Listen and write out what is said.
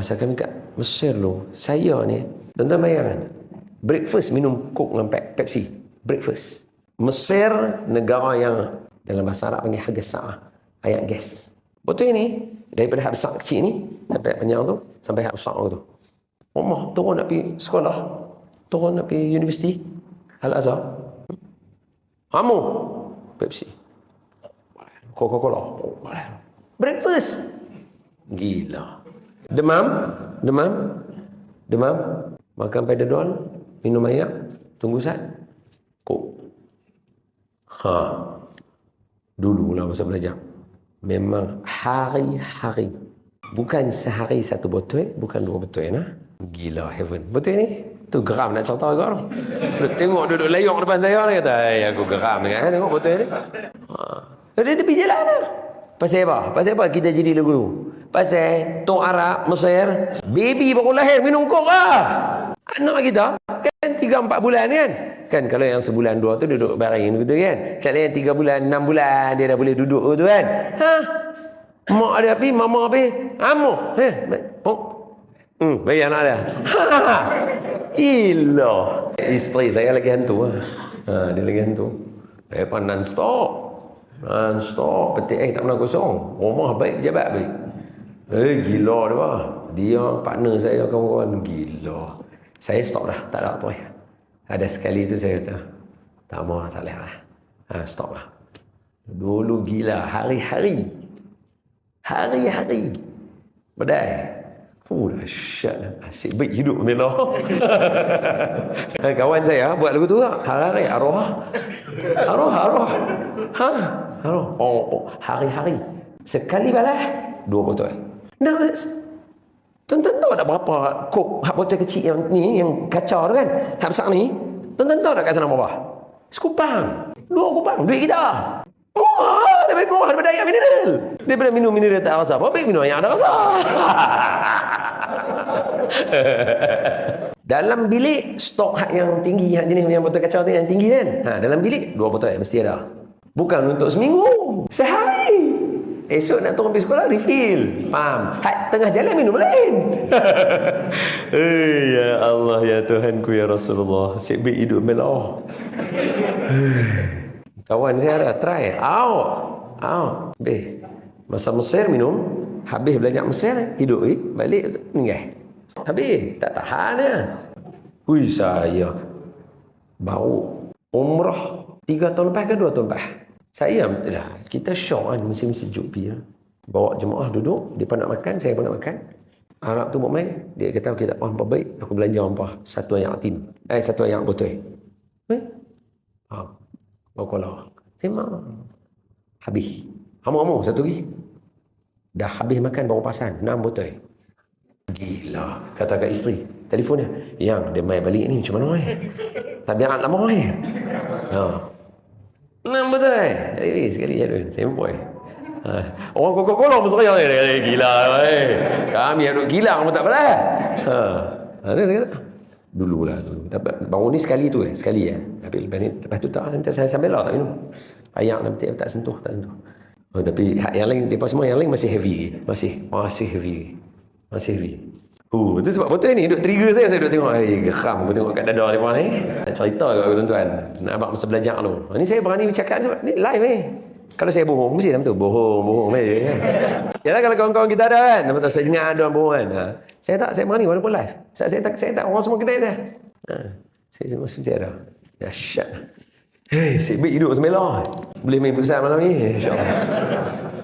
Masa kami kat Mesir dulu, saya ni, tuan-tuan bayangkan, breakfast minum Coke dengan Pep- Pepsi. Breakfast. Mesir, negara yang dalam bahasa Arab panggil harga sa'ah. Ayat gas. Betul ni, daripada hak kecil ni, sampai panjang tu, sampai hak besar tu. Rumah turun nak pergi sekolah, turun nak pergi universiti, Al-Azhar. Hamu, Pepsi. Coca-Cola. Breakfast. Gila. Demam, demam, demam, makan pedadol, minum air, tunggu sat. Kok. Ha. Dulu lah masa belajar. Memang hari-hari. Bukan sehari satu botol, bukan dua botol nah. Gila heaven. Betul ni? Tu geram nak cerita kau. Duduk tengok duduk layok depan saya ni kata, "Ai aku geram dengan tengok botol ni." Ha. Dia tepi jalan lah. Pasal apa? Pasal apa kita jadi lagu? Pasal Tok Arab, Mesir, baby baru lahir minum kok lah. Anak kita kan tiga empat bulan kan? Kan kalau yang sebulan dua tu duduk baring gitu kan? Kalau yang tiga bulan, enam bulan dia dah boleh duduk tu kan? Ha? Mak ada api, mama api, amo. Eh, oh. Hmm, bayi anak dia. Ha. Gila. Isteri saya lagi hantu lah. Ha, dia lagi hantu. Eh, pun non-stop. Non-stop. Petik eh tak pernah kosong. Rumah baik, jabat baik. Eh, gila dia lah. Dia partner saya, kawan-kawan. Gila. Saya stop dah. Tak ada tu eh. Ada sekali tu saya kata, tak mau, tak boleh lah. Ha, stop lah. Dulu gila. Hari-hari. Hari-hari. Badai. Oh, dahsyat lah. Asyik baik hidup ni lah. Kawan saya buat lagu tu lah. Hari-hari arwah. Arwah, arwah. Ha? Arwah. Oh, oh. hari-hari. Sekali balas, dua botol. Dah, tuan-tuan tahu tak berapa kok hak botol kecil yang ni, yang kacau tu kan? Hak besar ni. Tuan-tuan tahu tak kat sana berapa? Sekupang. Dua kupang. Duit kita. Murah. Lebih murah daripada air mineral. Daripada minum mineral tak rasa apa, baik minum yang ada rasa. dalam bilik stok hak yang tinggi hak jenis yang botol kacau tu yang tinggi kan ha, dalam bilik dua botol mesti ada bukan untuk seminggu sehari esok nak turun pergi sekolah refill. Faham? Hak tengah jalan minum lain. Hey, ya Allah ya Tuhanku ya Rasulullah. Asyik baik hidup melah kawan saya ada try. Out out be masa Mesir minum habis belajar Mesir hidup eh, balik meninggal. Habis, tak tahan ya. Hui saya. Baru umrah tiga tahun lepas ke dua tahun lepas. Saya, lah, kita syok kan musim sejuk pi ya. Bawa jemaah duduk, dia pun nak makan, saya pun nak makan. Anak tu buat main, dia kata kita tak faham apa baik, aku belanja apa? Satu ayam atin. Eh, satu ayam botol. Eh? Ha. Bawa kola. Saya mak. Habis. Hamu-hamu, satu lagi. Dah habis makan baru pasan, enam botol. Gila, kata kat isteri. Telefonnya, yang dia main balik ni macam mana eh? Tabiat lama eh? Ha. Enam betul eh? Sekali, sekali je tu. Sempoi. Ha. Orang Coca-Cola pun saya ni. Gila eh. Kami duduk gila kamu tak belah. Ha. Ha, kata, dulu lah dulu. Baru ni sekali tu eh, sekali ya. Tapi lepas ni lepas tu tak nanti saya sambil lah tak minum. Ayak nanti tak sentuh, tak sentuh. Oh, tapi yang lain depa semua yang lain masih heavy, masih masih heavy. Masih heavy. Oh, itu sebab betul ni duk trigger saya saya duk tengok ai geram aku tengok kat dada depa ni. Cerita kat aku tuan-tuan. Nak abang masa belajar tu. Ni saya berani bercakap sebab ni live ni. Kalau saya bohong mesti dalam tu bohong bohong aja kan. Yalah kalau kawan-kawan kita ada kan, nama tu saya ingat ada orang bohong kan. Ha. Saya tak saya berani walaupun live. Saya, saya tak saya tak orang semua kedai saya. Ha. Saya semua mesti ada. Dahsyat. Hei, si baik hidup semelah. Boleh main futsal malam ni, insya-Allah.